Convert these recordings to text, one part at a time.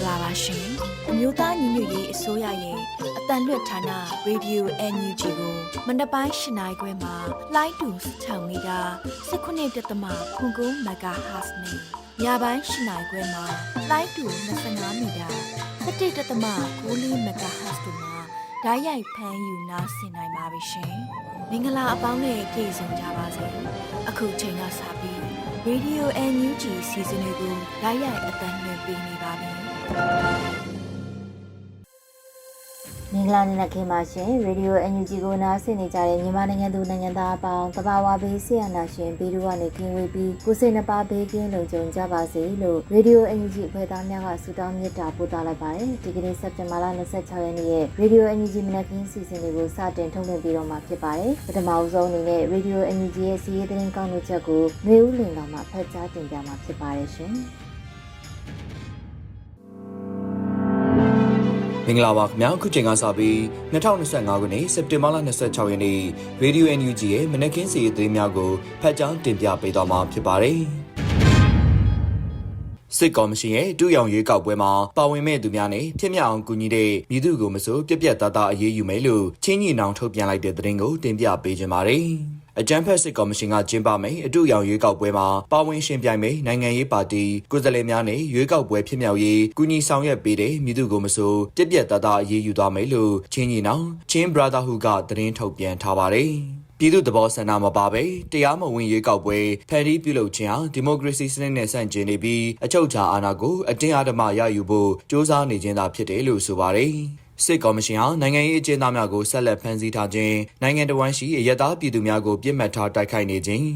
မင်္ဂလာပါရှင်အမျိုးသားညီညွတ်ရေးအစိုးရရဲ့အတန်လွတ်ဌာန Radio NUG ကိုမနက်ပိုင်း၈နာရီခွဲမှာလိုင်းတူ6မီတာ19.3 MHz နဲ့ညပိုင်း၈နာရီခွဲမှာလိုင်းတူ25မီတာ17.9 MHz တို့မှာဓာတ်ရိုက်ဖမ်းယူနားဆင်နိုင်ပါပြီရှင်မင်္ဂလာအပေါင်းနဲ့ပြည့်စုံကြပါစေအခုချိန်ကစပြီး Radio NUG စီစဉ်လေးကိုဓာတ်ရိုက်အတန်လွှင့်ပေးနေပါပြီ မင်္ဂလာနေ့နဲ့ခင်ပါရှင်ရေဒီယို NUG ကိုနားဆင်နေကြတဲ့မြန်မာနိုင်ငံသူနိုင်ငံသားအပေါင်းတဘာဝဘေးဆရာနာရှင်ဘေးတို့ကနေကင်းဝေးပြီးကိုယ်စိတ်နှပါဘေးကင်းလုံခြုံကြပါစေလို့ရေဒီယို NUG အဖွဲ့သားများကဆုတောင်းမေတ္တာပို့သလိုက်ပါတယ်ဒီကနေ့စက်တင်ဘာလ26ရက်နေ့ရဲ့ရေဒီယို NUG မနက်ခင်းစီစဉ်လေးကိုစတင်ထုတ်လွှင့်ပေးတော့မှာဖြစ်ပါတယ်ပထမအဆုံးအနေနဲ့ရေဒီယို NUG ရဲ့စီးရီးသတင်းကောက်နှုတ်ချက်ကိုမျိုးဦးလင်တော်မှာဖတ်ကြားတင်ပြမှာဖြစ်ပါတယ်ရှင် င်္ဂလာပါခင်ဗျာခုချိန်ကစပြီး2025ခုနှစ်စက်တင်ဘာလ26ရက်နေ့ Radio NUG ရဲ့မနက်ခင်းစီးသတင်းများကိုဖတ်ကြားတင်ပြပေးသွားမှာဖြစ်ပါတယ်စစ်ကော်မရှင်ရဲ့တူရောင်ရွေးကောက်ပွဲမှာပါဝင်မဲ့သူများနဲ့ဖြစ်မြောက်အောင်ကူညီတဲ့မြည်သူကိုမစိုးပြက်ပြက်သားသားအရေးယူမယ်လို့ချင်းညီနောင်ထုတ်ပြန်လိုက်တဲ့သတင်းကိုတင်ပြပေးခြင်းပါတယ် အကြံဖက်စစ်ကော်မရှင်ကကျင်းပမယ်အတူရောင်ရွေးကောက်ပွဲမှာပါဝင်ရှင်ပြိုင်မယ်နိုင်ငံရေးပါတီကိုယ်စားလှယ်များနဲ့ရွေးကောက်ပွဲဖြစ်မြောက်ရေးကူညီဆောင်ရွက်ပေးတဲ့မြည်သူကိုမစိုးပြက်ပြက်သားသားအရေးယူသွားမယ်လို့ချင်းညီနောင်ချင်း Brotherhood ကသတင်းထုတ်ပြန်ထားပါတယ်ပြည်သူ့သဘောဆန္ဒမပါပဲတရားမဝင်ရွေးကောက်ပွဲဖန်တီးပြုလုပ်ခြင်းဟာဒီမိုကရေစီစနစ်နဲ့ဆန့်ကျင်နေပြီးအချုပ်အခြာအာဏာကိုအတင်းအဓမ္မရယူဖို့စ조사နေခြင်းသာဖြစ်တယ်လို့ဆိုပါတယ် စစ်ကော်မရှင်ဟာနိုင်ငံရေးအကျဉ်းသားများကိုဆက်လက်ဖမ်းဆီးထားခြင်းနိုင်ငံတော်ဝန်ရှိအယက်သားပြည်သူများကိုပြစ်မှတ်ထားတိုက်ခိုက်နေခြင်း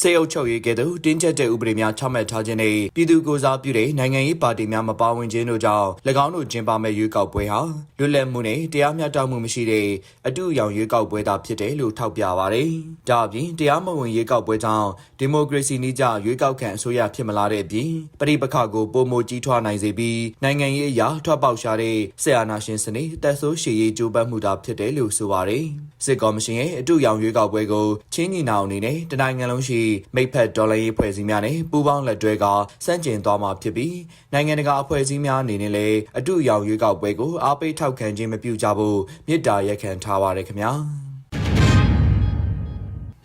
စေအုပ်ချုပ်ရေးကဲ့သို့တင်းကျပ်တဲ့ဥပဒေများချမှတ်ထားခြင်းနဲ့ပြည်သူကိုစားပြုတဲ့နိုင်ငံရေးပါတီများမပါဝင်ခြင်းတို့ကြောင့်၎င်းတို့ကျင်းပမဲ့ရွေးကောက်ပွဲဟာလွတ်လပ်မှုနဲ့တရားမျှတမှုမရှိတဲ့အတူအယောင်ရွေးကောက်ပွဲသာဖြစ်တယ်လို့ထောက်ပြပါတယ်။ဒါအပြင်တရားမဝင်ရွေးကောက်ပွဲကြောင့်ဒီမိုကရေစီနည်းကျရွေးကောက်ခံအစိုးရဖြစ်မလာတဲ့အပြင်ပရိပခကိုပုံမကြီးထွားနိုင်စေပြီးနိုင်ငံရေးအရာထွက်ပေါက်ရှာတဲ့ဆရာနာရှင်စနစ်တက်ဆိုးရှည်ရေးကြိုးပမ်းမှုသာဖြစ်တယ်လို့ဆိုပါတယ်။စစ်ကော်မရှင်ရဲ့အတူအယောင်ရွေးကောက်ပွဲကိုချင်းညီနောင်အနေနဲ့တနိုင်ငံလုံးရှိမိဖက်ဒေါ်လာရေးဖွဲ့စည်းများနဲ့ပူးပေါင်းလက်တွဲကစန့်ကျင်သွားမှာဖြစ်ပြီးနိုင်ငံတကာအဖွဲ့အစည်းများအနေနဲ့လည်းအတူအယောင်ရွေးကောက်ပွဲကိုအားပေးထောက်ခံခြင်းမပြုကြဖို့မြစ်တာရက်ခံထားပါရခင်ဗျာ။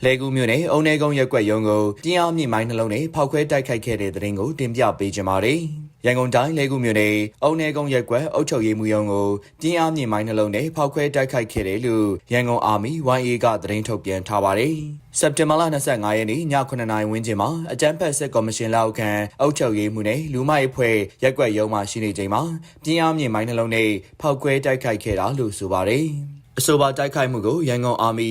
လေကူမြို့နယ်အုံနေကုန်းရက်ွက်ရုံကိုပြင်းအားမြင့်မိုင်းနှလုံးနဲ့ဖောက်ခွဲတိုက်ခိုက်ခဲ့တဲ့တဲ့ရင်ကိုတင်ပြပေးကြပါမယ်။ ရန်ကုန်တိုင်းလေကူမြို့နယ်အုံနေကုန်းရက်ွက်အုပ်ချုပ်ရေးမှူးရုံးကိုပြင်းအားမြင့်မိုင်းနှလုံးနဲ့ဖောက်ခွဲတိုက်ခိုက်ခဲ့တယ်လို့ရန်ကုန်အာမီ YA ကသတင်းထုတ်ပြန်ထားပါတယ်။စက်တင်ဘာလ25ရက်နေ့ည9:00နာရီဝန်းကျင်မှာအကြမ်းဖက်စစ်ကော်မရှင်လက်အောက်ခံအုပ်ချုပ်ရေးမှူးနဲ့လူမိုက်အဖွဲ့ရက်ွက်ရုံးမှရှိနေချိန်မှာပြင်းအားမြင့်မိုင်းနှလုံးနဲ့ဖောက်ခွဲတိုက်ခိုက်ခဲ့တာလို့ဆိုပါတယ်။ အဆိုပါတိုက်ခိုက်မှုကိုရန်ကုန်အာမီ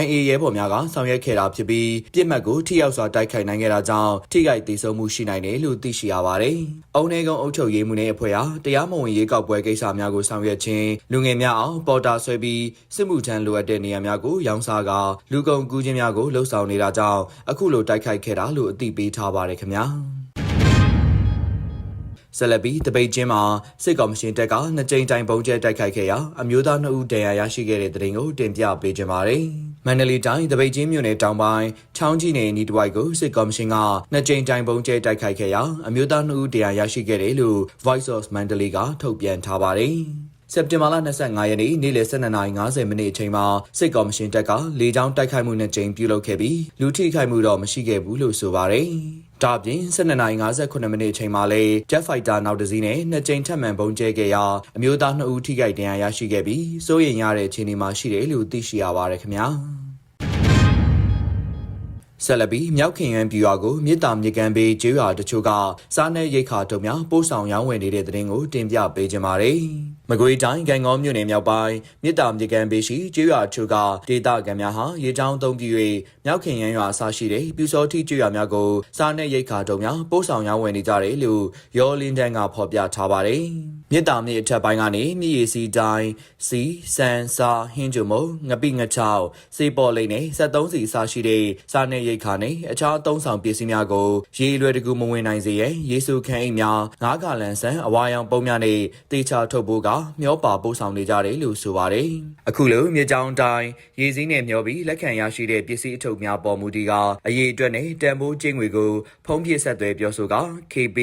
YA ရဲဘော်များကဆောင်ရွက်ခဲ့တာဖြစ်ပြီးပြစ်မှတ်ကိုထိရောက်စွာတိုက်ခိုက်နိုင်ခဲ့တာကြောင့်ထိခိုက်ဒေဆုံးမှုရှိနိုင်တယ်လို့သိရှိရပါတယ်။အုံနေကုန်းအုပ်ချုပ်ရေးမှုနဲ့အဖွဲ့ဟာတရားမဝင်ရေးကောက်ပွဲကိစ္စများကိုဆောင်ရွက်ခြင်းလူငယ်များအောင်ပေါ်တာဆွဲပြီးစစ်မှုထမ်းလိုအပ်တဲ့နေရာများကိုရောင်းစားကာလူကုန်ကူးခြင်းများကိုလှုံ့ဆော်နေတာကြောင့်အခုလိုတိုက်ခိုက်ခဲ့တာလို့အသိပေးထားပါတယ်ခင်ဗျာ။ ဆက်လက်ပြီးတပိတ်ချင်းမှာစစ်ကောင်မရှင်တပ်ကနှစ်ကြိမ်တိုင်ပုံကျဲတိုက်ခိုက်ခဲ့ရာအမျိုးသား2ဦးဒဏ်ရာရရှိခဲ့တဲ့တဲ့ရင်ကိုတင်ပြပေးကြပါမယ်။မန္တလေးတိုင်းတပိတ်ချင်းမြို့နယ်တောင်ပိုင်းချောင်းကြီးနယ်နီးတစ်ဝိုက်ကိုစစ်ကောင်မရှင်ကနှစ်ကြိမ်တိုင်ပုံကျဲတိုက်ခိုက်ခဲ့ရာအမျိုးသား2ဦးဒဏ်ရာရရှိခဲ့တယ်လို့ Voice of Mandalay ကထုတ်ပြန်ထားပါတယ်။စက်တင်ဘာလ25ရက်နေ့နေ့လယ်12:50မိနစ်အချိန်မှာစစ်ကော်မရှင်တပ်ကလေကြောင်းတိုက်ခိုက်မှုနဲ့ကြိမ်ပြုလုပ်ခဲ့ပြီးလူထိခိုက်မှုတော့မရှိခဲ့ဘူးလို့ဆိုပါတယ်။ ဒါပြင်12:58မိနစ်အချိန်မှာလဲ Jet Fighter နောက်တစ်စီးနဲ့နှစ်ကြိမ်ထပ်မံပုံကျဲခဲ့ရာအမျိုးသား2ဦးထိခိုက်ဒဏ်ရာရရှိခဲ့ပြီးစိုးရိမ်ရတဲ့အခြေအနေမှာရှိတယ်လို့သိရှိရပါတယ်ခင်ဗျာ။ဆက်လက်ပြီးမြောက်ခင်ရန်ပြူရွာကိုမြေတားမြေကန်ပေးကျေးရွာတချို့ကစားနပ်ရိက္ခာတုံများပို့ဆောင်ရောင်းဝယ်နေတဲ့တဲ့တင်ကိုတင်ပြပေးကြပါမယ်။ မကွေးတိုင်းကံကောမြို့နယ်မြောက်ပိုင်းမြေတားမြေကန်ပေးရှိကျေးရွာတချို့ကဒေသခံများဟာရေချောင်းသုံးပြ၍မြောက်ခင်ရန်ရွာအစရှိတဲ့ပြူစောတိကျေးရွာများကိုစားနပ်ရိက္ခာတုံများပို့ဆောင်ရောင်းဝယ်နေကြတယ်လို့ရောလင်းတန်းကဖော်ပြထားပါတယ်။မြေတားမြေအထက်ပိုင်းကနေမြေရည်စီတိုင်းစီစန်စာဟင်းဂျုံမုံငပိငချောက်စေပေါ်လိမ့်နဲ့73စီအစရှိတဲ့စားနပ်ရိက္ခာနဲ့အခြားအသုံးဆောင်ပစ္စည်းများကိုရေလွယ်တကူမဝင်နိုင်စေရန်ယေရှုခန်းအိမ်များငါးကာလန်ဆန်အဝါရောင်ပုံများနဲ့တေချာထုတ်ဖို့ကမျောပါပို့ဆောင်နေကြတယ်လို့ဆိုပါတယ်။အခုလိုမြေကြောင်းတိုင်းရေစည်းနဲ့မျောပြီးလက်ခံရရှိတဲ့ပစ္စည်းအထုပ်များပေါ်မူတည်ကအရေးအတွက်နဲ့တန်ဖိုးကျင်းငွေကိုဖုံးပြဆက်သွဲပြောဆိုက KB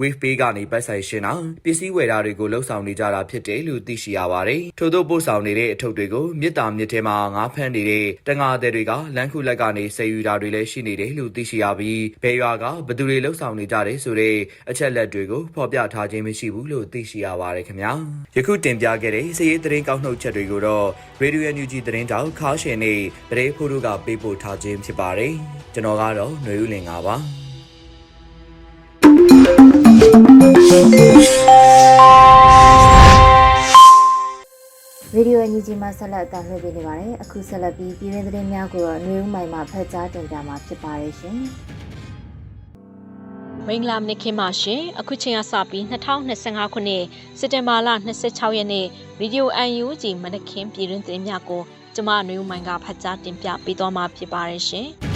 Wave Pay ကနေပတ်ဆိုင်ရှင်တာပစ္စည်းဝယ်တာတွေကိုလှုပ်ဆောင်နေကြတာဖြစ်တယ်လို့သိရှိရပါတယ်။ထို့သောပို့ဆောင်နေတဲ့အထုပ်တွေကိုမြစ်တာမြစ်ထဲမှာငါးဖမ်းနေတဲ့တငါတဲ့တွေကလမ်းခုလက်ကနေဆယ်ယူတာတွေလည်းရှိနေတယ်လို့သိရှိရပြီးဘယ်ရွာကဘယ်သူတွေလှုပ်ဆောင်နေကြတယ်ဆိုတဲ့အချက်လက်တွေကိုဖော်ပြထားခြင်းမရှိဘူးလို့သိရှိရပါတယ်ခင်ဗျာယခုတင်ပြခဲ့တဲ့စည်ရေးသတင်းကောက်နှုတ်ချက်တွေကိုတော့ Radio NUG သတင်းတောက်ခါရှင်နေပရိဖိုးတို့ကပေးပို့ထားခြင်းဖြစ်ပါတယ်ကျွန်တော်ကတော့ຫນွေဦးလင်ပါပါရေဒီယိုအန်ယူဂျီမှာဆက်လက်အသံလွှင့်ပေးနေပါတယ်အခုဆက်လက်ပြီးပြည်တွင်းသတင်းများကိုတော့နေဦးမိုင်မှာဖတ်ကြားတင်ပြမှာဖြစ်ပါတယ်ရှင် မင်္ဂလာမနက်ခင်းပါရှင်အခုချိန်ကစပြီး2025ခုနှစ်စက်တင်ဘာလ26ရက်နေ့ဗီဒီယို UNG မနက်ခင်းပြည်တွင်းသတင်းများကိုကျမနွေဦးမိုင်ကဖတ်ကြားတင်ပြပေးသွားမှာဖြစ်ပါတယ်ရှင်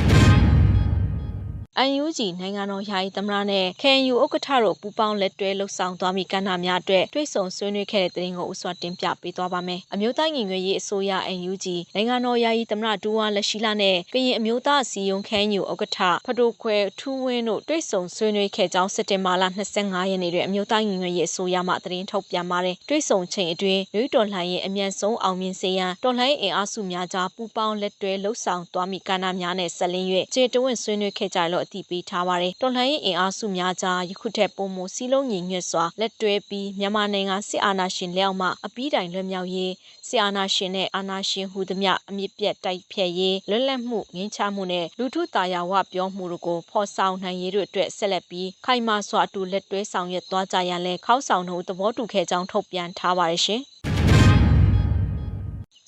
UNG နိုင်ငံတော်ယာယီသမရနဲ့ KNU ဥက္ကဋ္ဌတို့ပူးပေါင်းလက်တွဲလှုပ်ဆောင်သွားမိကဏ္ဍများအတွက်တွဲဆုံဆွေးနွေးခဲ့တဲ့သတင်းကိုဥစွာတင်ပြပေးသွားပါမယ်။အမျိုးသားညီညွတ်ရေးအစိုးရ UNG နိုင်ငံတော်ယာယီသမရဒူဝါလက်ရှိလာနဲ့ကရင်အမျိုးသားစီယုံ KNU ဥက္ကဋ္ဌဖတိုခွဲထူးဝင်းတို့တွဲဆုံဆွေးနွေးခဲ့ကြောင်းစက်တင်ဘာလ25ရက်နေ့တွင်အမျိုးသားညီညွတ်ရေးအစိုးရမှသတင်းထုတ်ပြန်ပါတယ်။တွဲဆုံချိန်အတွင်းနွေတော်လှန်ရေးအမြန်ဆုံးအောင်မြင်စေရန်တော်လှန်ရေးအင်အားစုများကြားပူးပေါင်းလက်တွဲလှုပ်ဆောင်သွားမိကဏ္ဍများနဲ့ဆက်လင်း၍ခြေတဝင့်ဆွေးနွေးခဲ့ကြလို့အသိပေးထားပါတယ်။တော်လှန်ရေးအင်အားစုများကြားယခုထက်ပိုမိုစီးလုံးညီညွတ်စွာလက်တွဲပြီးမြန်မာနိုင်ငံစစ်အာဏာရှင်လက်အောက်မှအပြီးတိုင်လွတ်မြောက်ရေးစစ်အာဏာရှင်နဲ့အာဏာရှင်ဟူသည်မျှအမြင့်ပြတ်တိုက်ဖျက်ရေးလွတ်လပ်မှုငြိမ်းချမ်းမှုနဲ့လူထုတာယာဝပြောမှုတို့ကိုဖော်ဆောင်နိုင်ရေးတို့အတွက်ဆက်လက်ပြီးခိုင်မာစွာအတူလက်တွဲဆောင်ရွက်သွားကြရန်လဲခေါင်းဆောင်တို့သဘောတူခဲ့ကြောင်းထုတ်ပြန်ထားပါတယ်ရှင်။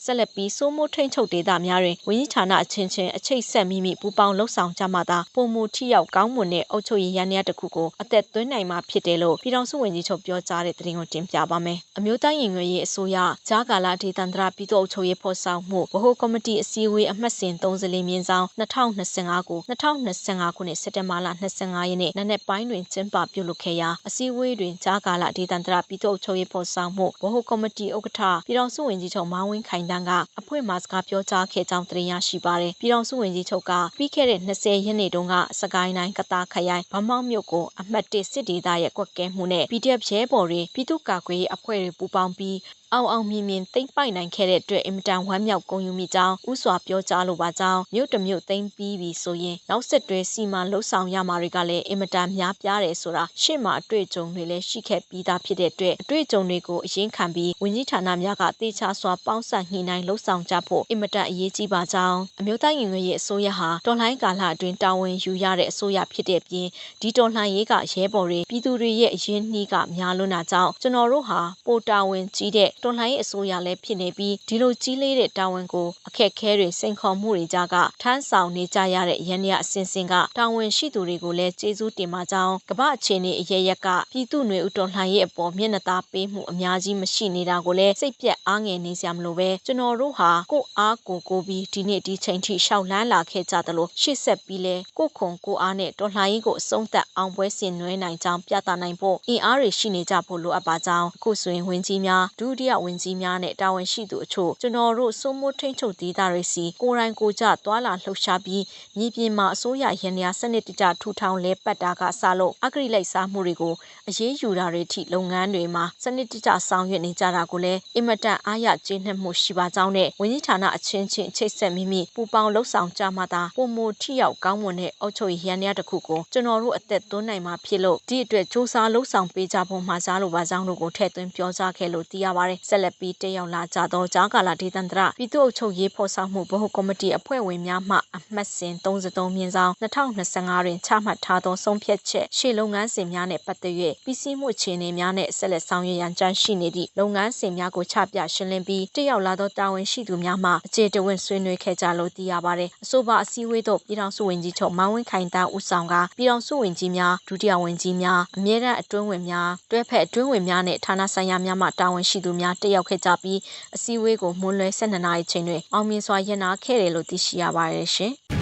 ဆက်လက်ပြီးစိုးမိုးထိန်ချုပ်ဒေသများတွင်ဝင်းကြီးဌာနအချင်းချင်းအချိတ်ဆက်မိမိပူပေါင်းလှုပ်ဆောင်ကြမှသာပုံမူထိရောက်ကောင်းမွန်တဲ့အုပ်ချုပ်ရေးရန်ရတစ်ခုကိုအသက်သွင်းနိုင်မှာဖြစ်တယ်လို့ပြည်ထောင်စုဝန်ကြီးချုပ်ပြောကြားတဲ့သတင်းကိုတင်ပြပါမယ်။အမျိုးသားရင်ငွေရေးအစိုးရဂျာကာလာဒေသန္တရပြည်သူ့အုပ်ချုပ်ရေးဖော်ဆောင်မှုဗဟိုကော်မတီအစည်းအဝေးအမှတ်စဉ်34မြင်းဆောင်2025ကို2025ခုနှစ်စက်တင်ဘာလ25ရက်နေ့နနက်ပိုင်းတွင်ကျင်းပပြုလုပ်ခဲ့ရာအစည်းအဝေးတွင်ဂျာကာလာဒေသန္တရပြည်သူ့အုပ်ချုပ်ရေးဖော်ဆောင်မှုဗဟိုကော်မတီဥက္ကဋ္ဌပြည်ထောင်စုဝန်ကြီးချုပ်မောင်ဝင်းခိုင်တန်းကအဖွင့်မှာစကားပြောကြားခဲ့ကြောင်းသတင်းရရှိပါတယ်။ပြည်ထောင်စုဝန်ကြီးချုပ်ကပြီးခဲ့တဲ့20ရက်နေ့တုန်းကစကိုင်းတိုင်းကတားခရိုင်ဗမောက်မြို့ကိုအမှတ်1စစ်ဒေသရဲ့ကွက်ကဲမှုနဲ့ PDF ရဲဘော်တွေပြည်သူ့ကာကွယ်ရေးအဖွဲ့တွေပူးပေါင်းပြီးအောင်အောင်မြင်မြင်သိမ့်ပိုက်နိုင်ခဲ့တဲ့အတွက်အင်မတန်ဝမ်းမြောက်ဂုဏ်ယူမိကြောင်းဥစွာပြောကြားလိုပါကြောင်းမြို့တစ်မြို့သိမ့်ပြီးပြီဆိုရင်နောက်ဆက်တွဲစီမံလှုပ်ဆောင်ရမှာတွေကလည်းအင်မတန်များပြားတယ်ဆိုတာရှေ့မှာအတွေ့အကြုံတွေလည်းရှိခဲ့ပြီးသားဖြစ်တဲ့အတွက်အတွေ့အကြုံတွေကိုအရင်ခံပြီးဝန်ကြီးဌာနများကတေချာစွာပေါင်းစပ်ညှိနှိုင်းလှုပ်ဆောင်ကြဖို့အင်မတန်အရေးကြီးပါကြောင်းအမျိုးသားရင်ငွေရေးအစိုးရဟာတော်လှန်ကာလအတွင်းတာဝန်ယူရတဲ့အစိုးရဖြစ်တဲ့ပြင်ဒီတော်လှန်ရေးကရဲဘော်တွေပြည်သူတွေရဲ့အရင်နှီးကများလွန်းတာကြောင့်ကျွန်တော်တို့ဟာပိုတာဝန်ကြီးတဲ့တော်လှန်ရေးအစိုးရလည်းဖြစ်နေပြီးဒီလိုကြီးလေးတဲ့တာဝန်ကိုအခက်ခဲတွေစိန်ခေါ်မှုတွေကြားကထမ်းဆောင်နေကြရတဲ့ရန်ရအစဉ်စဉ်ကတာဝန်ရှိသူတွေကိုလည်းကျေးဇူးတင်ပါကြောင်းကမ္ဘာအခြေအနေအရရက်ကပြည်သူ့ຫນွေဥတော်လှန်ရေးအပေါ်မျက်နှာသာပေးမှုအများကြီးမရှိနေတာကိုလည်းစိတ်ပြက်အားငယ်နေစရာမလိုပဲကျွန်တော်တို့ဟာကိုအားကိုကိုပြီးဒီနေ့ဒီချိန်ထိရှောက်လန်းလာခဲ့ကြသလိုရှေ့ဆက်ပြီးလဲကိုခုံကိုအားနဲ့တော်လှန်ရေးကိုအဆုံးသတ်အောင်ပွဲဆင်နွှဲနိုင်ကြောင်းပြသနိုင်ဖို့အင်အားတွေရှိနေကြဖို့လိုအပ်ပါကြောင်းအခုဆိုရင်ဝင်ကြီးများဒုတိယဝင်ကြီးများနဲ့တာဝန်ရှိသူအချို့ကျွန်တော်တို့စိုးမိုးထိန်ချုပ်ဒေသတွေစီကိုယ်တိုင်ကိုကြသွာလာလှုပ်ရှားပြီးမြေပြင်မှာအစိုးရရန်ရာစနစ်တကျထူထောင်လဲပတ်တာကစလို့အဂရိလိုက်စားမှုတွေကိုအရေးယူတာတွေထိလုပ်ငန်းတွေမှာစနစ်တကျဆောင်ရွက်နေကြတာကိုလည်းအင်မတန်အားရကျေနပ်မှုရှိပါကြောင်းနဲ့ဝန်ကြီးဌာနအချင်းချင်းချိတ်ဆက်မိမိပူပေါင်းလှုပ်ဆောင်ကြမှသာပုံမထိရောက်ကောင်းမွန်တဲ့အုပ်ချုပ်ရေးရန်ရတစ်ခုကိုကျွန်တော်တို့အသက်သွင်းနိုင်မှာဖြစ်လို့ဒီအတွက်စ조사လှုပ်ဆောင်ပေးကြဖို့မှာစားလိုပါကြောင်းတို့ကိုထည့်သွင်းပြောကြားခဲ့လို့သိရပါတယ်ဆက်လက်ပြီးတက်ရောက်လာကြသောဂျာကာလာဒေသန္တရပြည်သူ့အုပ်ချုပ်ရေးဖော်ဆောင်မှုဗဟိုကော်မတီအဖွဲ့ဝင်များမှအမှတ်စဉ်33မြင်းဆောင်2025တွင်ချမှတ်ထားသောဆုံးဖြတ်ချက်ရှေ့လုပ်ငန်းစဉ်များနဲ့ပတ်သက်၍ပြည်စည်းမှုအခြေအနေများနဲ့ဆက်လက်ဆောင်ရွက်ရန်ကြံရှိနေသည့်လုပ်ငန်းစဉ်များကိုချပြရှင်းလင်းပြီးတက်ရောက်လာသောတာဝန်ရှိသူများမှအခြေတဝင့်ဆွေးနွေးခဲ့ကြလို့သိရပါတယ်အဆိုပါအစည်းအဝေးသို့ပြည်ထောင်စုဝန်ကြီးချုပ်မောင်ဝင်းခိုင်တာဦးဆောင်ကပြည်ထောင်စုဝန်ကြီးများဒုတိယဝန်ကြီးများအမြဲတမ်းအတွင်းဝင်များတွဲဖက်အတွင်းဝင်များနဲ့ဌာနဆိုင်ရာများမှတာဝန်ရှိသူများတက်ရောက်ခဲ့ကြပြီးအစည်းအဝေးကိုမွန်းလွဲ12နာရီချိန်တွင်အောင်မြင်စွာရပ်နာခဲ့တယ်လို့သိရှိရပါတယ်ရှင်။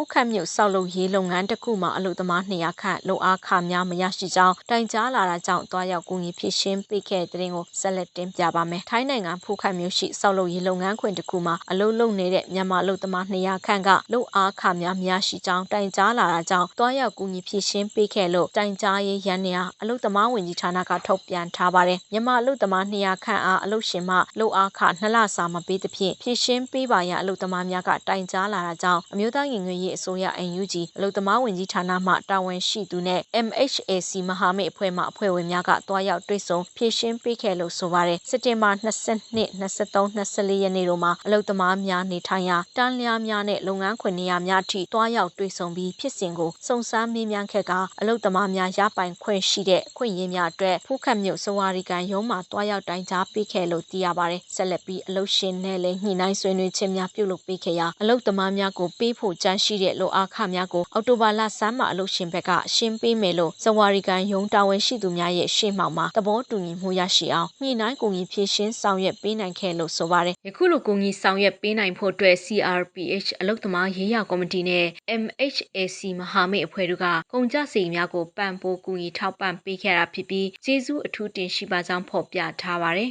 ဖူးခတ်မြို့ဆောက်လုပ်ရေးလုပ်ငန်းတစ်ခုမှာအလုပ်သမား200ခန့်လုံအားခများမရရှိကြောင်းတိုင်ကြားလာတာကြောင့်တွားရောက်ကူညီဖြစ်ရှင်းပေးခဲ့တဲ့တဲ့ကိုဆက်လက်တင်ပြပါမယ်။ထိုင်းနိုင်ငံဖူးခတ်မြို့ရှိဆောက်လုပ်ရေးလုပ်ငန်းခွင်တစ်ခုမှာအလုပ်လုပ်နေတဲ့မြန်မာအလုပ်သမား200ခန့်ကလုံအားခများမရရှိကြောင်းတိုင်ကြားလာတာကြောင့်တွားရောက်ကူညီဖြစ်ရှင်းပေးခဲ့လို့တိုင်ကြားရေးရန်နေအလုပ်သမားဝင်ကြီးဌာနကထုတ်ပြန်ထားပါတယ်။မြန်မာအလုပ်သမား200ခန့်အားအလုပ်ရှင်မှလုံအားခနှစ်လစာမပေးသဖြင့်ဖြစ်ရှင်းပေးပါရန်အလုပ်သမားများကတိုင်ကြားလာတာကြောင့်အမျိုးသားရင်ငွေရေးအစိုးရ NUG အလုပ်သမားဝင်ကြီးဌာနမှတာဝန်ရှိသူနဲ့ MHAC မဟာမိတ်အဖွဲ့မှအဖွဲ့ဝင်များကတွားရောက်တွေ့ဆုံဖြည့်ရှင်းပေးခဲ့လို့ဆိုပါတယ်စက်တင်ဘာ22 23 24ရက်နေ့တို့မှာအလုပ်သမားများနေထိုင်ရာတန်းလျားများနဲ့လုပ်ငန်းခွင်နေရာများထိတွားရောက်တွေ့ဆုံပြီးဖြစ်စဉ်ကိုစုံစမ်းမေးမြန်းခဲ့ကအလုပ်သမားများရပိုင်ခွင့်ရှိတဲ့ခွင့်ရင်းများအတွက်ဖူးခတ်မြို့စဝါရီကန်ရုံးမှာတွားရောက်တိုင်ကြားပေးခဲ့လို့သိရပါတယ်ဆက်လက်ပြီးအလုပ်ရှင်နဲ့လည်းညှိနှိုင်းဆွေးနွေးခြင်းများပြုလုပ်ပေးခဲ့ရာအလုပ်သမားများကိုပေးဖို့ကြမ်းရှိတဲ့လိုအားခများကိုအော်တိုဘာလဆန်းမှာအလုပ်ရှင်ဘက်ကရှင်းပေးမယ်လို့စဝါရီကန်ရုံးတာဝန်ရှိသူများရဲ့ရှေ့မှောက်မှာသဘောတူညီမှုရရှိအောင်ညှိနှိုင်းကူညီဖြည့်ရှင်းဆောင်ရွက်ပေးနိုင်ခဲ့လို့ဆိုပါတယ်ယခုလိုကူညီဆောင်ရွက်ပေးနိုင်ဖို့အတွက် CRPH အလုပ်သမားရေးရာကော်မတီနဲ့ MHAC မဟာမိတ်အဖွဲ့တို့ကကုန်ကြစီများကိုပံ့ပိုးကူညီထောက်ပံ့ပေးခဲ့တာဖြစ်ပြီးကျေးဇူးအထူးတင်ရှိပါကြောင်းဖော်ပြထားပါတယ်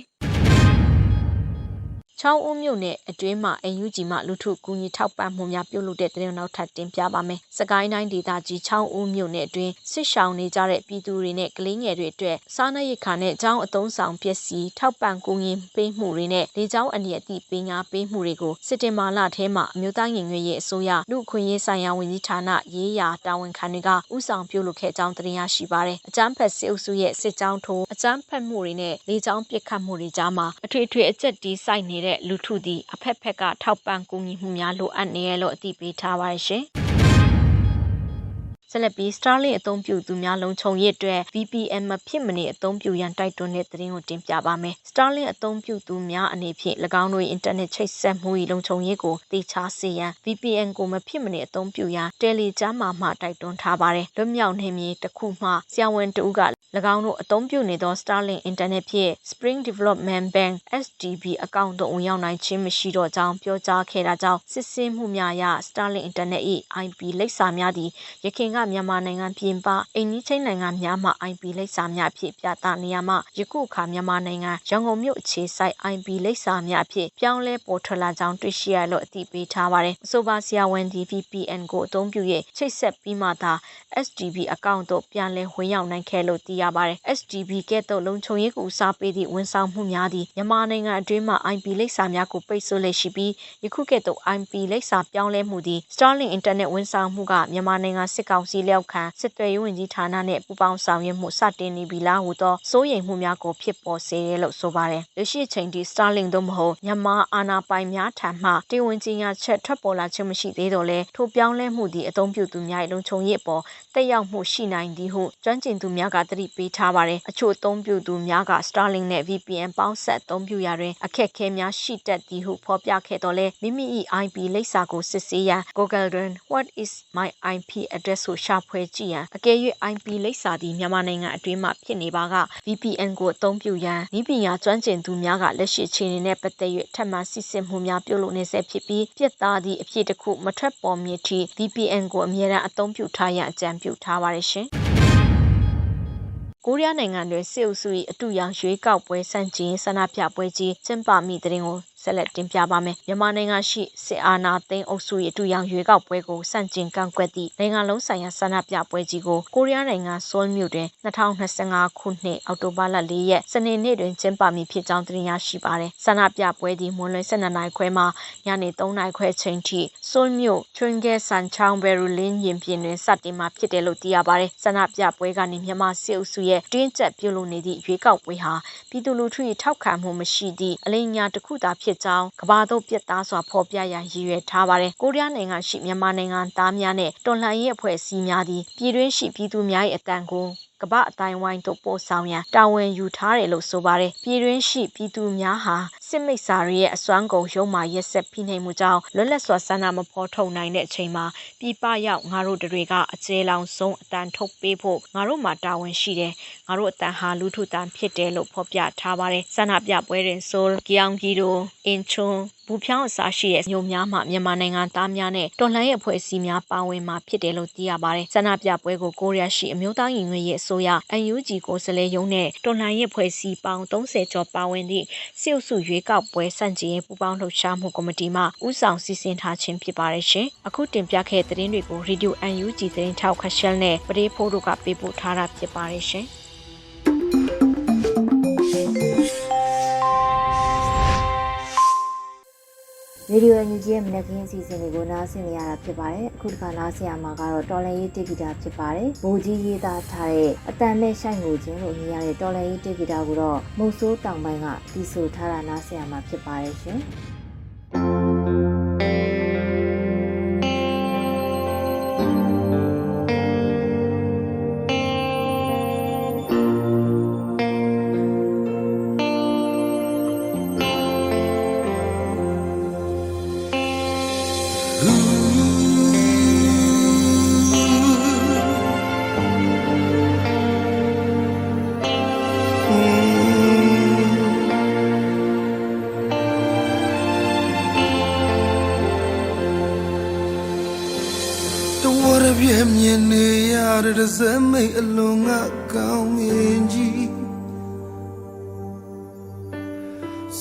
ချောင်းဦးမြို့နယ်အတွင်းမှာအန်ယူဂျီမှလူထုကူညီထောက်ပံ့မှုများပြုလုပ်တဲ့တဲ့နောက်ထပ်တင်ပြပါမယ်။စကိုင်းတိုင်းဒေသကြီးချောင်းဦးမြို့နယ်အတွင်းဆစ်ဆောင်နေကြတဲ့ပြည်သူတွေနဲ့ကလေးငယ်တွေအတွက်စားနပ်ရိက္ခာနဲ့အကြောင်းအသုံးဆောင်ပစ္စည်းထောက်ပံ့ကူညီပေးမှုတွေနဲ့လေကြောင်းအန္တရာယ်အသိပညာပေးမှုတွေကိုစစ်တင်မာလထဲမှာအမျိုးသားရင်ငွေရေးအစိုးရလူခွင့်ရေးဆိုင်ရာဝန်ကြီးဌာနရေးရာတာဝန်ခံတွေကဥဆောင်ပြုလုပ်ခဲ့ကြောင်းတင်ရရှိပါတယ်။အကြမ်းဖက်စစ်အုပ်စုရဲ့စစ်ကြောင်းထိုးအကြမ်းဖက်မှုတွေနဲ့လေကြောင်းပစ်ခတ်မှုတွေကြားမှာအထွေထွေအကျက်တီးဆိုင်နေတဲ့လူထုသည်အဖက်ဖက်ကထောက်ပံ့ကူညီမှုများလိုအပ်နေရလို့အသိပေးထားပါရှင်။ ဆက်လက်ပြီး Starlink အသုံးပြုသူများလုံခြုံရေးအတွက် VPN မဖြစ်မနေအသုံးပြုရန်တိုက်တွန်းတဲ့သတင်းကိုတင်ပြပါမယ်။ Starlink အသုံးပြုသူများအနေဖြင့်၎င်းတို့၏အင်တာနက်ချိတ်ဆက်မှု၏လုံခြုံရေးကိုသိချစေရန် VPN ကိုမဖြစ်မနေအသုံးပြုရန် Telegram မှတိုက်တွန်းထားပါတယ်။လွတ်မြောက်နေမည်တစ်ခုမှဆရာဝန်တဦးက၎င်းတို့အသုံးပြုနေသော Starlink Internet ဖြင့် Spring Development Bank SDB အကောင့်သို့ဝင်ရောက်နိုင်ခြင်းမရှိတော့ကြောင်းပြောကြားခဲ့တာကြောင့်စစ်ဆေးမှုများအရ Starlink Internet ၏ IP လိပ်စာများသည့်ရခိုင်ကမြန်မာနိုင်ငံပြင်ပအိန္ဒိချင်းနိုင်ငံများမှ IP လိပ်စာများဖြင့်ပြသနေရမှယခုအခါမြန်မာနိုင်ငံရန်ကုန်မြို့အခြေစိုက် IP လိပ်စာများဖြင့်ပြောင်းလဲပေါ်ထွက်လာကြောင်းတွေ့ရှိရလို့အသိပေးထားပါတယ်။အဆိုပါဆရာဝန်ဒီ VPN ကိုအသုံးပြု၍ချိတ်ဆက်ပြီးမှသာ SDB အကောင့်သို့ပြန်လည်ဝင်ရောက်နိုင်ခဲ့လို့သိရပါတယ်။ SDB ကဲ့သို့လုံခြုံရေးကိုစားပေးသည့်ဝန်ဆောင်မှုများသည်မြန်မာနိုင်ငံအတွင်းမှ IP လိပ်စာများကိုပိတ်ဆို့လက်ရှိပြီးယခုကဲ့သို့ IP လိပ်စာပြောင်းလဲမှုသည် Starlink Internet ဝန်ဆောင်မှုကမြန်မာနိုင်ငံစစ်ကောင်စီလက်အောက်ခံစစ်သွေးရေးဝန်ကြီးဌာနနှင့်ပူးပေါင်းဆောင်ရွက်မှုစတင်နေပြီလားဟုသောစိုးရိမ်မှုများကိုဖြစ်ပေါ်စေတယ်လို့ဆိုပါတယ်။လက်ရှိအချိန်ထိ Starlink သို့မဟုတ်မြန်မာအာဏာပိုင်များထံမှတေဝန်ကြီးညာချက်ထွက်ပေါ်လာခြင်းမရှိသေးတော့လဲထိုပြောင်းလဲမှုသည်အသုံးပြုသူများ၏လုံခြုံရေးအပေါ်တက်ရောက်မှုရှိနိုင်သည်ဟုကျွမ်းကျင်သူများကသတိပေးထားပါတယ်။အချို့အသုံးပြုသူများက Starlink နဲ့ VPN ပေါင်းဆက်အသုံးပြုရာတွင်အခက်အခဲများရှိတတ်သည်ဟုဖော်ပြခဲ့တော့လဲမိမိ၏ IP လိပ်စာကိုစစ်ဆေးရန် Google တွင် What is my IP address ကိုရှာဖွေကြည့်ရန်အကယ်၍ IP လိပ်စာသည်မြန်မာနိုင်ငံအတွင်းမှဖြစ်နေပါက VPN ကိုအသုံးပြုရန်ဤပညာကျွမ်းကျင်သူများကလက်ရှိအခြေအနေနဲ့ပတ်သက်၍ထပ်မံစစ်ဆေးမှုများပြုလုပ်နေဆဲဖြစ်ပြီးပြစ်သားသည့်အဖြစ်တစ်ခုမထွက်ပေါ်မည်ထိ VPN ကိုအမြဲတမ်းအသုံးပြုထားရန်အကြံပြုထားပါရရှင်။ကိုရီးယားနိုင်ငံတွင်စစ်အုပ်စု၏အတူရောင်ရွေးကောက်ပွဲစန့်ကျင်ဆန္ဒပြပွဲကြီးကျင်းပမိတဲ့ရင်ကို ဆက်လက်တင်ပြပါမယ်မြန်မာနိုင်ငံရှိစစ်အာဏာသိမ်းအုပ်စုရဲ့အတူရောင်ရွေးကောက်ပွဲကိုစန့်ကျင်ကန့်ကွက်သည့်နိုင်ငံလုံးဆိုင်ရာဆန္ဒပြပွဲကြီးကိုကိုရီးယားနိုင်ငံဆိုးလ်မြို့တွင်2025ခုနှစ်အောက်တိုဘာလ4ရက်စနေနေ့တွင်ကျင်းပမည်ဖြစ်ကြောင်းသိရရှိပါတယ်ဆန္ဒပြပွဲသည်မွန်းလွဲ12နာရီခွဲမှညနေ3နာရီခွဲချိန်ထိဆိုးလ်မြို့ချွန်ဂဲဆန်ချောင်းဘယ်ရူလင်းရင်ပြင်တွင်စတင်မှာဖြစ်တယ်လို့သိရပါတယ်ဆန္ဒပြပွဲကနေမြန်မာစစ်အုပ်စုရဲ့တင်းကျပ်ပြုလုပ်နေသည့်ရွေးကောက်ပွဲဟာပြည်သူလူထု၏ထောက်ခံမှုမရှိသည့်အလိညာတစ်ခုသာဖြစ်ကြောင်းကမ္ဘာသို့ပြတ်သားစွာဖော်ပြရန်ရည်ရွယ်ထားပါတယ်။ကိုရီးယားနိုင်ငံရှိမြန်မာနိုင်ငံသားများနဲ့တော်လှန်ရေးအဖွဲ့အစည်းများသည်ပြည်တွင်းရှိပြည်သူများ၏အတန်ကိုကမ္ဘာအတိုင်းဝိုင်းသို့ပို့ဆောင်ရန်တာဝန်ယူထားတယ်လို့ဆိုပါတယ်။ပြည်တွင်းရှိပြည်သူများဟာ စစ်မိတ်ဆာတွေရဲ့အစွမ်းကုန်ရုံးမှရက်ဆက်ဖိနှိပ်မှုကြောင့်လွတ်လပ်စွာဆန္ဒမဖော်ထုတ်နိုင်တဲ့အချိန်မှာပြည်ပရောက်ငါတို့တွေကအကျဲလောင်ဆုံးအတန်ထုတ်ပေးဖို့ငါတို့မှာတာဝန်ရှိတယ်။ငါတို့အတန်ဟာလူထုတန်ဖြစ်တယ်လို့ဖော်ပြထားပါတယ်။ဆန္ဒပြပွဲတွင်ဆိုလ်ကီယောင်ဂီတိုအင်ချွန်ဘူဖြောင်းအစားရှိတဲ့မြို့များမှာမြန်မာနိုင်ငံသားများနဲ့တော်လှန်ရေးအဖွဲ့အစည်းများပါဝင်မှာဖြစ်တယ်လို့သိရပါတယ်။ဆန္ဒပြပွဲကိုကိုရီးယားရှိအမျိုးသားညီညွတ်ရေးအစိုးရ UNG ကိုယ်စားလှယ်ရုံးနဲ့တော်လှန်ရေးအဖွဲ့အစည်းပေါင်း30ကျော်ပါဝင်သည့်စစ်အုပ်စုရွေးကောက်ပွဲစန့်ကျင်ရေးပူးပေါင်းလှုပ်ရှားမှုကော်မတီမှဦးဆောင်စီစဉ်ထားခြင်းဖြစ်ပါတယ်ရှင်။အခုတင်ပြခဲ့တဲ့သတင်းတွေကို Radio UNG သတင်းထောက်ခရှယ်နဲ့ပဒေဖိုးတို့ကပေးပို့ထားတာဖြစ်ပါတယ်ရှင်။ ရေဒီယိုအန်ယူဂျီရဲ့မနက်ခင်းအစီအစဉ်တွေကိုနားဆင်နေရတာဖြစ်ပါတယ်အခုတစ်ခါနားဆင်ရမှာကတော့တော်လန်ရေးတိဂီတာဖြစ်ပါတယ်ဘိုးကြီးရေးသားထားတဲ့အတန်မဲ့ရှိုက်ငိုခြင်းလို့အမည်ရတဲ့တော်လန်ရေးတိဂီတာကိုတော့မုတ်ဆိုးတောင်ပိုင်းကတီးဆိုထားတာနားဆင်ရမှာဖြစ်ပါတယ်ရှင် ရတဲ့ဇမိတ်အလုံးငါကောင်းမြင်ကြီး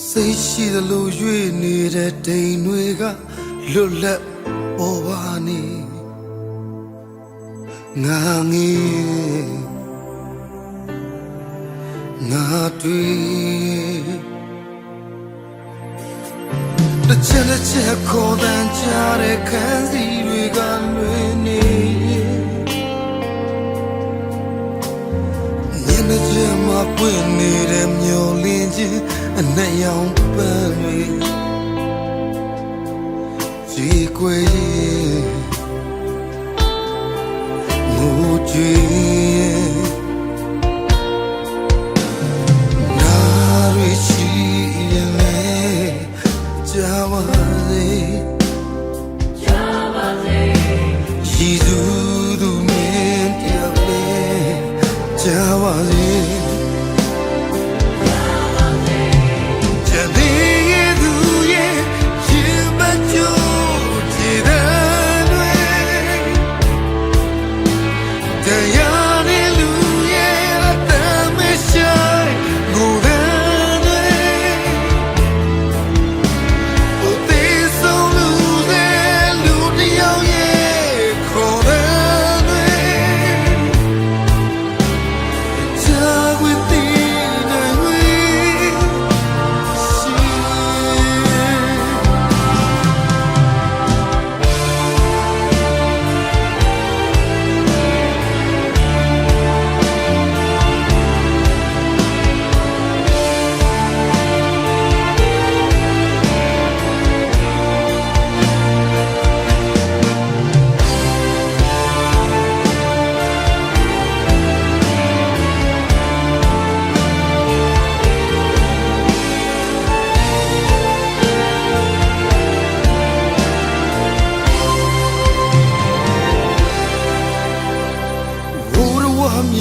စိတ်ရှိသလိုရွေ့နေတဲ့တိမ်တွေကလွတ်လပ်ပေါ်ပါနေငါငေးငါတွေ့တစ်ချက်တစ်ချက်ခေါ်တန်ကြတဲ့ခန်းစီတွေကလွင်နေ ပွင့်နေတဲ့မျောလင်းခြင်းအနက်ရောင်ပန်းတွေဒီကွယ်ငိုကြ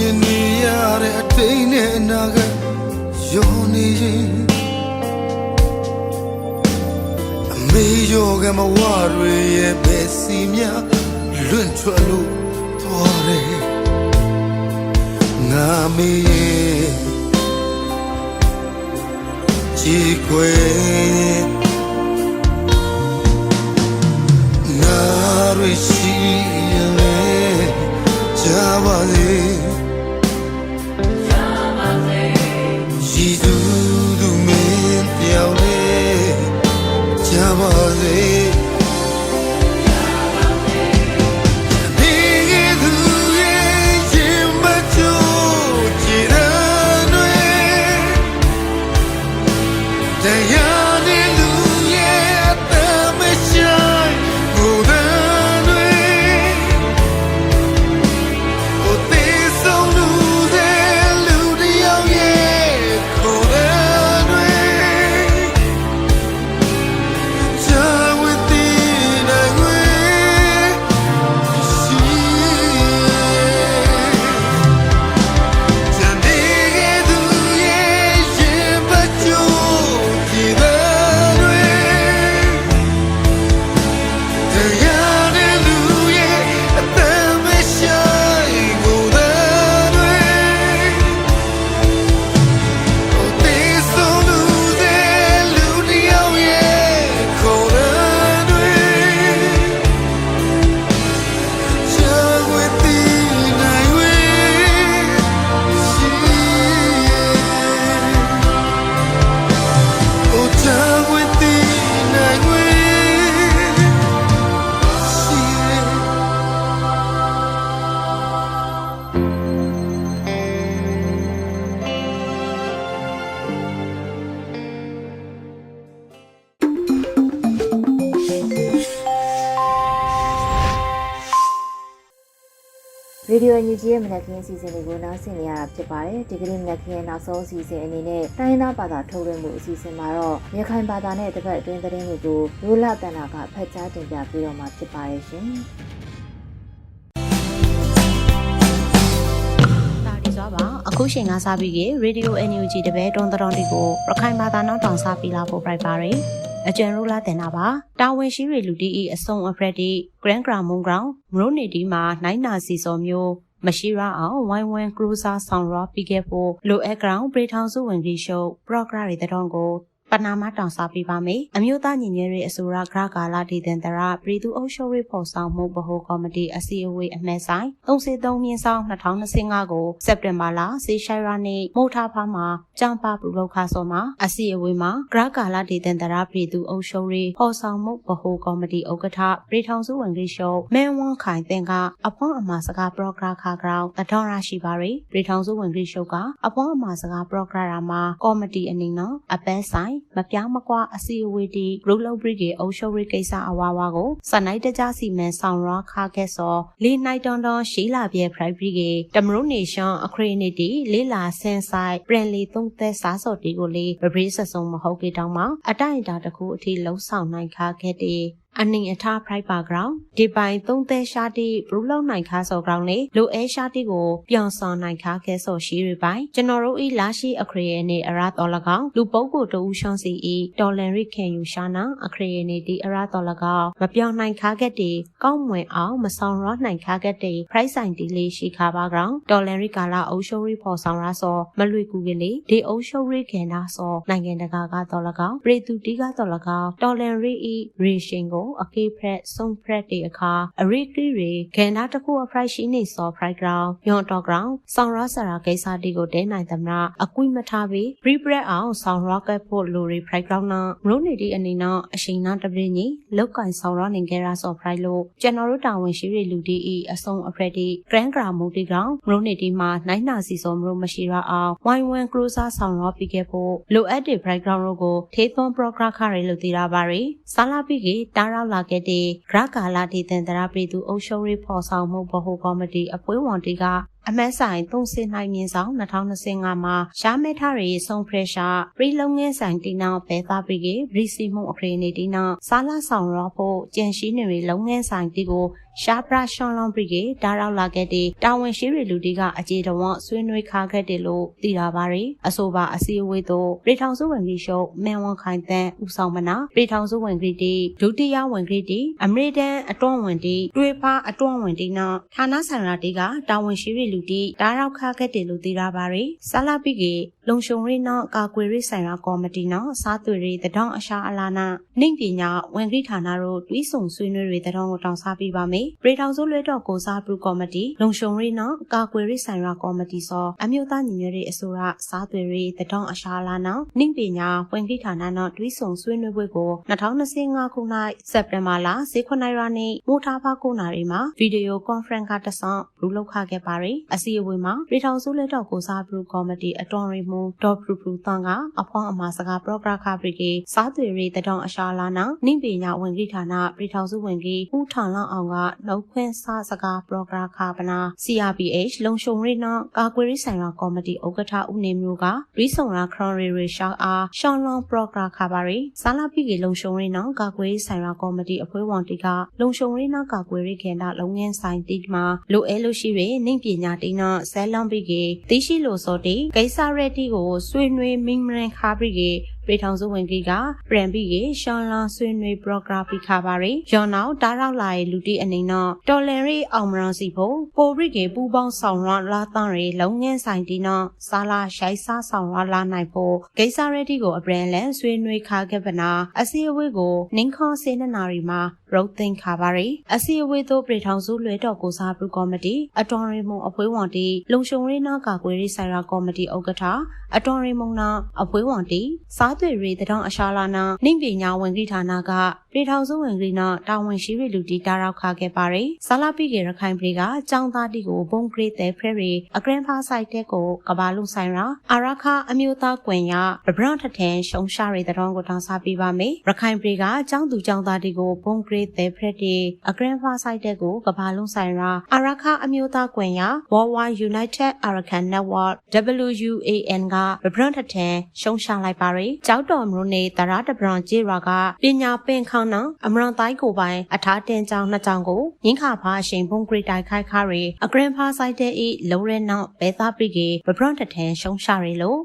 င်နေရတဲ့အတိတ်နဲ့အနာဂတ်ယောနေရင်အမေယောကမဝတွေရဲ့ပဲစီမြလွန့်ထွက်လို့သွားတယ်ငါမေရဲ့ကြည်ခွေနာရရှိရင်လေကြပါစေ ပါ ရေဒီယိုညူဂျီရဲ့မနက်ခင်းအစီအစဉ်တွေကိုနားဆင်နေရတာဖြစ်ပါတယ်ဒီကနေ့မနက်ခင်းရဲ့နောက်ဆုံးအစီအစဉ်အနေနဲ့တိုင်းရင်းသားဘာသာထုတ်လွှင့်မှုအစီအစဉ်မှာတော့ရခိုင်ဘာသာနဲ့တစ်ပတ်အတွင်းသတင်းတွေကိုရိုးလတန်တာကဖတ်ကြားတင်ပြပေးတော့မှာဖြစ်ပါတယ်ရှင်တာဒီစွာပါအခုချိန်ကစားပြီးကရေဒီယို NUG တပည့်တွန်းတော်တီကိုရခိုင်ဘာသာနောက်တောင်စားပြီးလာဖို့ပြိုက်ပါရယ် အကျဉ်ရိုးလာတင်တာပါတာဝန်ရှိတွေလူတီဤအစုံအဖရက်တီ Grand Gramon Ground မရိုနေဒီမှာနိုင်နာစီစော်မျိုးမရှိရအောင်ဝိုင်းဝန်းကရူဇာဆောင်ရပြီးခဲ့ဖို့လိုအပ် ground ပရိထောင်စုဝင်ကြီးရှုပ် program တွေတဲ့တော့ကို ပနာမတောင်စားပေးပါမယ်အမျိုးသားညီညွတ်ရေးအစိုးရဂရကာလာဒေသန္တရပြည်သူ့အုပ်ချုပ်ရေးဖော်ဆောင်မှုဗဟိုကော်မတီအစည်းအဝေးအမှတ်ဆိုင်33မြင်းဆောင်2025ကိုစက်တင်ဘာလစေရှိုင်ရာနေ့မို့ထားဖားမှာចောင်းပါပြုလုပ်ခါစောမှာအစည်းအဝေးမှာဂရကာလာဒေသန္တရပြည်သူ့အုပ်ချုပ်ရေးဖော်ဆောင်မှုဗဟိုကော်မတီဥက္ကဋ္ဌပြည်ထောင်စုဝင်ကြီးရှုပ်မန်ဝွန်ခိုင်တင်ကအဖွန်အမှာစကားပရောဂရခါဂရောင်းတထောင်ရရှိပါရယ်ပြည်ထောင်စုဝင်ကြီးရှုပ်ကအဖွန်အမှာစကားပရောဂရရာမှာကော်မတီအနေနဲ့အပန်းဆိုင်မပြောင်းမကွာအစီအဝေးတီရူလုတ်ပရိကေအုပ်ချုပ်ရေးကိစ္စအဝါဝါကိုစနိုက်တကြစီမံဆောင်ရခါခဲ့စောလီနိုင်တွန်တွန်ရှိလာပြဲဖရိုက်ပရိကေတမရုနေရှန်အခရီနီတီလေးလာဆန်ဆိုင်ပရင်လီသုံးသက်စားစော်တီကိုလေဗဘရီဆက်စုံမဟုတ်ကေတောင်းမှာအတိုင်းအတာတစ်ခုအထိလှုံ့ဆော်နိုင်ခါခဲ့တဲ့ အနင်အထားဖရိုက်ပါဂရောင်းဒီပိုင်သုံးသက်ရှာတီဘရူလောက်နိုင်ခါစော်ဂရောင်းလေလိုအဲရှာတီကိုပြောင်းဆောင်နိုင်ခါခဲစော်ရှိရပိုင်ကျွန်တော်တို့ဤလာရှိအခရီးနေအရာတော်၎င်းလူပုဂ္ဂိုလ်တူရှောင်းစီဤတော်လန်ရိခင်ယူရှာနာအခရီးနေဒီအရာတော်၎င်းမပြောင်းနိုင်ခါခဲ့တီကောင်းမွန်အောင်မဆောင်ရနိုင်ခါခဲ့တီဖရိုက်ဆိုင်တီလေးရှိခါပါဂရောင်းတော်လန်ရိကာလာအုပ်ရှုံးရိဖော်ဆောင်ရစောမလွေကူကလေးဒီအုပ်ရှုံးရိခင်နာစောနိုင်ငံတကာကတော်၎င်းပရိသူတီကတော်၎င်းတော်လန်ရိဤရေရှင်ကိုအကေဖရက်ဆုံဖရက်တီအခါအရိကရီရေဂန္ဓာတခုအဖရိုက်ရှိနေစောဖရိုက်ဂရောင်းညွန်တော်ဂရောင်းဆောင်ရဆရာကိစ္စတီကိုတဲနိုင်သမနာအကွိမထားပြီးပရိပရက်အောင်ဆောင်ရကက်ဖို့လူရီဖရိုက်ဂရောင်းနာမလို့နေဒီအနေနဲ့အရှိန်နာတပင်းကြီးလောက်ကင်ဆောင်ရနေကြရာစောဖရိုက်လို့ကျွန်တော်တို့တာဝန်ရှိရလူတီဤအဆုံးအဖရက်တီဂရန်ဂရာမူတီဂရောင်းမလို့နေဒီမှာနိုင်နာစီစောမလို့မရှိရအောင်ဝိုင်းဝန်းကရူစာဆောင်ရပြီးခဲ့ဖို့လိုအပ်တဲ့ဖရိုက်ဂရောင်းတို့ကိုထေးသွန်းပရိုဂရခရီလို့သိရပါရီဆာလာပိကတားရောက်လာခဲ့တဲ့ဂရကာလာဒေသန္တရပြည်သူအုပ်ချုပ်ရေးဖော်ဆောင်မှုဗဟိုကော်မတီအဖွဲ့ဝင်တီကအမတ်ဆိုင်သုံးစင်နိုင်မြင့်ဆောင်2025မှာရှားမဲထားရည်ဆုံးဖရက်ရှာပြည်လုံးငင်းဆိုင်တီနောဘဲသားပြီးကရီစီမှုအခရီးနေတီနောဆာလာဆောင်ရောဖို့ကြံရှိနေရလုံးငင်းဆိုင်တီကို ရှာပရာရှွန်လွန်ပရီကေဒါရောက်လာခဲ့တဲ့တာဝန်ရှိရလူတီကအခြေတော်ဝဆွေးနွေးခါခဲ့တယ်လို့သိရပါရီအဆိုပါအစည်းအဝေးသို့ပြည်ထောင်စုဝင်ကြီးရှုပ်မန်ဝန်ခိုင်တန်းဦးဆောင်မနာပြည်ထောင်စုဝင်ကြီးတီဒုတိယဝင်ကြီးတီအမေရိကန်အတွန်းဝင်တီတွေးဖားအတွန်းဝင်တီနောက်ဌာနဆိုင်ရာတီကတာဝန်ရှိရလူတီဒါရောက်ခါခဲ့တယ်လို့သိရပါရီဆလာပိကေ လုံရှုံရိနောကာကွယ်ရိဆိုင်ရာကော်မတီနောစားသွေရိတဒေါင်အရှာအလာနာနှိမ့်ပညာဝန်ကြီးဌာနတို့တွီးဆုံဆွေးနွေးတွေတဒေါင်ကိုတောင်းစားပေးပါမယ်။ပြည်ထောင်စုလွှဲတော်ကိုစားပြုကော်မတီလုံရှုံရိနောကာကွယ်ရိဆိုင်ရာကော်မတီစောအမျိုးသားညီညွတ်ရေးအစိုးရစားသွေရိတဒေါင်အရှာအလာနာနှိမ့်ပညာဝန်ကြီးဌာနနောတွီးဆုံဆွေးနွေးပွဲကို2025ခုနှစ်စက်တင်ဘာလ19ရက်နေ့မိုးထားပါကုနာရီမှာဗီဒီယိုကွန်ဖရင့်ကတဆောင်လူလောက်ခခဲ့ပါရီအစည်းအဝေးမှာပြည်ထောင်စုလက်တော်ကိုစားပြုကော်မတီအတော်ရီမူဒေါ်ပရူပရူတန်ကအဖောင်းအမာစကားပရောဂရခပရိကေစားသွေရီတဒေါင်အရှာလာနာနိပညာဝင်ကြီးဌာနပြည်ထောင်စုဝင်ကြီးဦးထောင်လောက်အောင်ကနှုတ်ခွင့်စားစကားပရောဂရခပနာ CRPH လုံရှုံရိနောကာကွယ်ရေးဆိုင်ရာကော်မတီဥက္ကဋ္ဌဦးနေမျိုးကရီဆုံရာခရွန်ရီရီရှောင်းအားရှောင်းလွန်ပရောဂရခပါရီစာလာပိကေလုံရှုံရိနောကာကွယ်ရေးဆိုင်ရာကော်မတီအဖွဲ့ဝင်တီကလုံရှုံရိနောကာကွယ်ရေးခေနလုံငင်းဆိုင်တီမှာလိုအဲလို့ရှိရနိပညာတိနောဆဲလွန်ပိကေတိရှိလို့စောတိဂိဆာရက်တီကိုဆွေးနွေးမိမရင်ခါပိကေပြည်ထောင်စုဝင်ကြီးကပြန်ပြီးရေရှောင်းလာဆွေးနွေးပရိုဂရာဖီခါပါရီရော်နောက်တားရောက်လာရဲ့လူတီအနေနဲ့တော်လန်ရီအောင်မရန်စီဖို့ပိုရိကေပူပေါင်းဆောင်ရလာတန်းရီလုံငင်းဆိုင်တီနော်စာလာရှိုက်စားဆောင်ရလာနိုင်ဖို့ဂိဆာရက်တီကိုအပရန်လန်ဆွေးနွေးခါခဲ့ပနာအစည်းအဝေးကိုနင်းခေါစေနနာရီမှာရုတ်သိမ်းခါပါရီအစည်းအဝေးသို့ပြည်ထောင်စုလွှဲတော်ကိုစားပြုကော်မတီအတော်ရီမုံအဖွဲဝန်တီလုံရှုံရီနာကာကွယ်ရေးဆိုင်ရာကော်မတီဥက္ကဋ္ဌအတော်ရီမုံနာအဖွဲဝန်တီစားသွေရီတထောင်အရှာလာနာနှိမ့်ပညာဝင်ကြီးဌာနကပြည်ထောင်စုဝင်ကြီးနာတာဝန်ရှိရလူတီတာရောက်ခခဲ့ပါရီဇာလာပိကေရခိုင်ပြည်ကចောင်းသားတီကိုဘုံဂရိတဲ့ဖရရီအဂရန်ဖာဆိုင်တဲ့ကိုကဘာလုံးဆိုင်ရာအာရခအမျိုးသားကွင်ရဗဘရန်ထထန်ရှုံရှာရီတတော်ကိုတောင်းစားပေးပါမယ်ရခိုင်ပြည်ကចောင်းသူចောင်းသားတီကိုဘုံဂရိ ိတဲ့ဖရတီအဂရန်ဖာဆိုင်တဲ့ကိုကဘာလုံးဆိုင်ရာအာရခအမျိုးသားကွင်ရ Worldwide United Arakan Network WUAN ကဗဘရန်ထထန်ရှုံရှာလိုက်ပါရီကြောက်တော်မျိုးနေတရာတပရန်ကျေရွာကပညာပင်ခေါနအမရန်တိုင်းကိုပိုင်အထားတင်ကြောင်နှစ်ကြောင်ကိုရင်းခါဖာအရှင်ဘုံဂရိတိုင်ခိုက်ခါရီအဂရန်ဖာဆိုင်တဲ့ဤလုံးရဲနောက်ဘဲသားပိကေဗဘရန်ထထန်ရှုံရှာရီလို့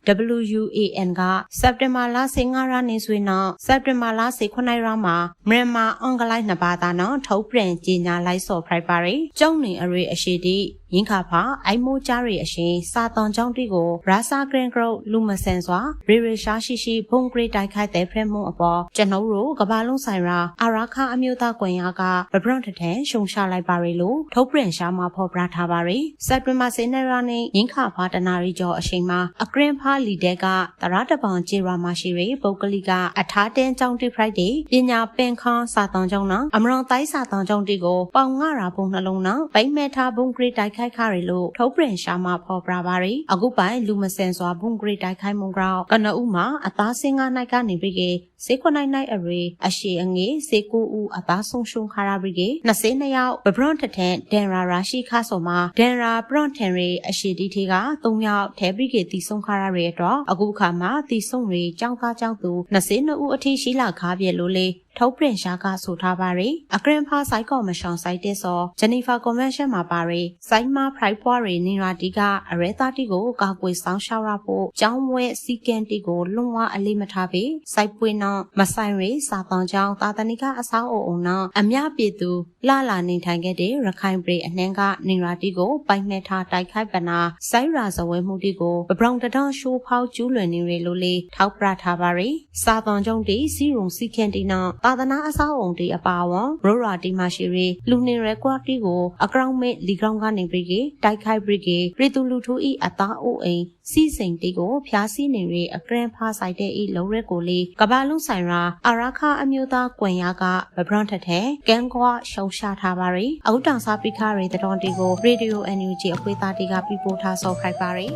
WUAN ကစက်တင်ဘာလ15ရက်နေ့ဆွေနောက်စက်တင်ဘာလ19ရက်မှာမြန်မာအင်္ဂလိပ်နှစ်ဘာသာနော်ထုတ်ပြန်ကြေညာလိုက်စော်ဖရိုက်ပါရီကျုံနေအရေးအရှိတီ ရင်းခါဖာအိုင်မိုးကြားရီအရှင်စာတန်ကြောင့်တီကိုရာစာဂရန်ဂရုလူမဆန်စွာရေရေရှာရှိရှိဘုံဂရိတိုက်ခိုက်တဲ့ဖရမှုအပေါ်ကျွန်ုပ်တို့ကဘာလုံးဆိုင်ရာအာရာခအမျိုးသားကွန်ရကဗဘရန်ထထန်ရှုံချလိုက်ပါရီလို့ထုတ်ပြန်ရှာမှာဖော်ပြထားပါရီစက်တင်ဘာစေနရာနဲ့ရင်းခါဖာတနာရီကျော်အချိန်မှာအဂရင်ဖာလီတဲ့ကတရတပောင်ကျေရာမရှိရီပုတ်ကလိကအထားတင်းကြောင့်တိဖရိုက်တဲ့ပညာပင်ခန်းစာတန်ကြောင့်နော်အမရန်တိုင်းစာတန်ကြောင့်တီကိုပေါင်ငါရာဘုံနှလုံးနော်ဗိမ့်မဲထားဘုံဂရိတိုက်ခိုက်ခရီလို့ထုတ်ပြန်ရှာမှာဖော်ပြပါရီအခုပိုင်လူမစင်စွာဘုံဂရိတိုက်ခိုက်မှုကြောင့်ကနအူမှာအသားစင်ကားနိုင်ကနေပြီးကေစေခွနိုင်နိုင်အရေအရှိအငေးစေကိုဦးအသားဆုံးရှုံခါရပြီးကေ22ယောက်ဘဘရွန်ထထန်ဒန်ရာရာရှိခါဆိုမှာဒန်ရာပရွန်ထန်ရီအရှိဒီတီက3ယောက်ထဲပြီးကေတီဆုံးခါရရဲ့အတွက်အခုခါမှာတီဆုံးရီចောင်းသားចောင်းသူ22ဦးအထိရှိလာခါပြည့်လို့လေထုတ်ပြန်ရှာကဆိုထားပါရီအဂရန်ဖာဆိုင်ကော်မရှင်ဆိုင်တဲ့စောဂျနီဖာကွန်ဗင်းရှင်းမှာပါရီစိုင်းမာဖရိုက်ပွားရီနီရာတီကအရဲသားတီကိုကာကွယ်ဆောင်ရှောက်ရဖို့ကျောင်းဝဲစီကန်တီကိုလွန်ဝအလေးမထားပေစိုက်ပွေနောမဆိုင်ရီစာတန်ကျောင်းသာသနိကအစားအုံအောင်နောအမြပြည်သူလာလာနေထိုင်ခဲ့တဲ့ရခိုင်ပြည်အနှန်းကနေရာတီကိုပိုင်မဲ့ထားတိုက်ခိုက်ပနာစိုက်ရာဇဝဲမှုတီကိုဘဘရောင်တတော်ရှိုးဖောက်ကျူးလွန်နေရလို့လေထောက်ပြထားပါရီစာတန်ကျောင်းတီစီရုံစီကန်တီနောသာသနာအဆောက်အုံတီအပါဝံရိုရာတီမရှိရီလူနေရဲကွာတီကိုအကောင့်မဲ့လီကောင်ကနေပြီးကေတိုက်ခိုက်ပြီးကေရီတူလူထူဤအသားအိုအိမ်စီစိန်တီကိုဖျားစီနေရီအကရန်ဖာဆိုင်တဲ့ဤလုံးရက်ကိုလေကဘာလုံးဆိုင်ရာအာရခအမျိုးသားကွန်ရကဗဘရန်ထက်တဲ့ကန်ကွာရှုံရှာထားပါရီအုတ်တောင်စားပိခရီတတော်တီကိုရေဒီယို NUG အခွေသားတီကပြပို့ထားဆော့ခိုက်ပါရီ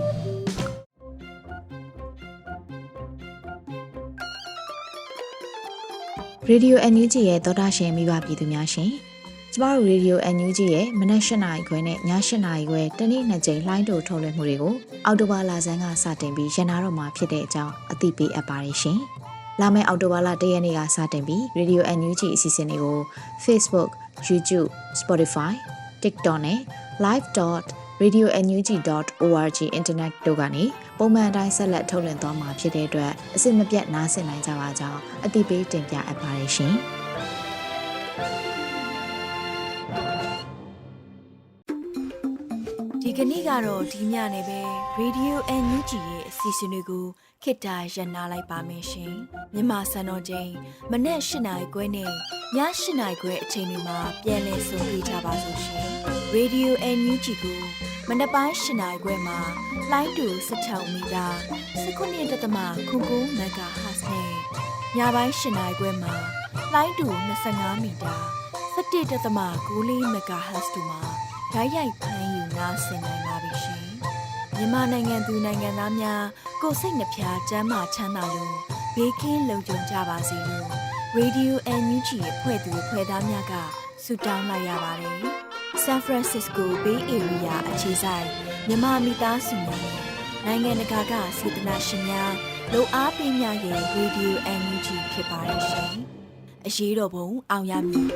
ရေဒီယို NUG ရဲ့သောတာရှင်မိဘပြည်သူများရှင်ကျမတို့ရေဒီယို NUG ရဲ့မနက်၈နာရီခွဲနဲ့ည၈နာရီခွဲတနေ့နှစ်ကြိမ်လိုင်းတိုထုတ်လွှင့်မှုတွေကိုအောက်တိုဘာလဆန်းကစတင်ပြီးရန်နာတော့မှာဖြစ်တဲ့အကြောင်းအသိပေးအပ်ပါတယ်ရှင်လာမယ့်အောက်တိုဘာလ၁ရက်နေ့ကစတင်ပြီးရေဒီယို NUG အစီအစဉ်တွေကို Facebook, YouTube, Spotify, TikTok နဲ့ live.radionug.org internet တို့ကနေ ပုံမှန်အတိုင်းဆက်လက်ထုတ်လွှင့်သွားမှာဖြစ်တဲ့အတွက်အစစ်မပြတ်နားဆင်နိုင်ကြပါကြောင်းအသိပေးတင်ပြအပ်ပါတယ်ရှင်။ဒီကကနေ့ကတော့ဒီညနေပဲ Radio NUG ရဲ့အစီအစဉ်တွေကိုခေတ္တရ延လိုက်ပါမယ်ရှင်မြန်မာစံတော်ချိန်မနေ့၈နာရီခွဲနဲ့ည၈နာရီခွဲအချိန်တွေမှာပြောင်းလဲဆိုပြကြပါစို့ရှင် Radio NUG ကိုမနေ့ပိုင်း၈နာရီခွဲမှာလိုင်းတူ16မီတာ19.7ခုကူမဂါဟတ်နဲ့ညပိုင်း၈နာရီခွဲမှာလိုင်းတူ25မီတာ17.6မဂါဟတ်တို့မှာဓာတ်ရိုက်ဖမ်းယူနာဆင်နိုင်ပါပြီရှင်မြန်မာနိုင်ငံသူနိုင်ငံသားများကိုယ်စိတ်နှဖျားစမ်းမချမ်းသာလို့ဘေးကင်းလုံခြုံကြပါစေလို့ Radio NUG ရဲ့ဖွဲ့သူဖွဲ့သားများကဆုတောင်းလိုက်ရပါတယ်။ San Francisco Bay Area အခြေစိုက်မြန်မာမိသားစုများနဲ့နိုင်ငံတကာကစေတနာရှင်များလို့အားပေးကြရဲ့ Radio NUG ဖြစ်ပါတယ်ရှင်။အရေးတော်ပုံအောင်ရမည်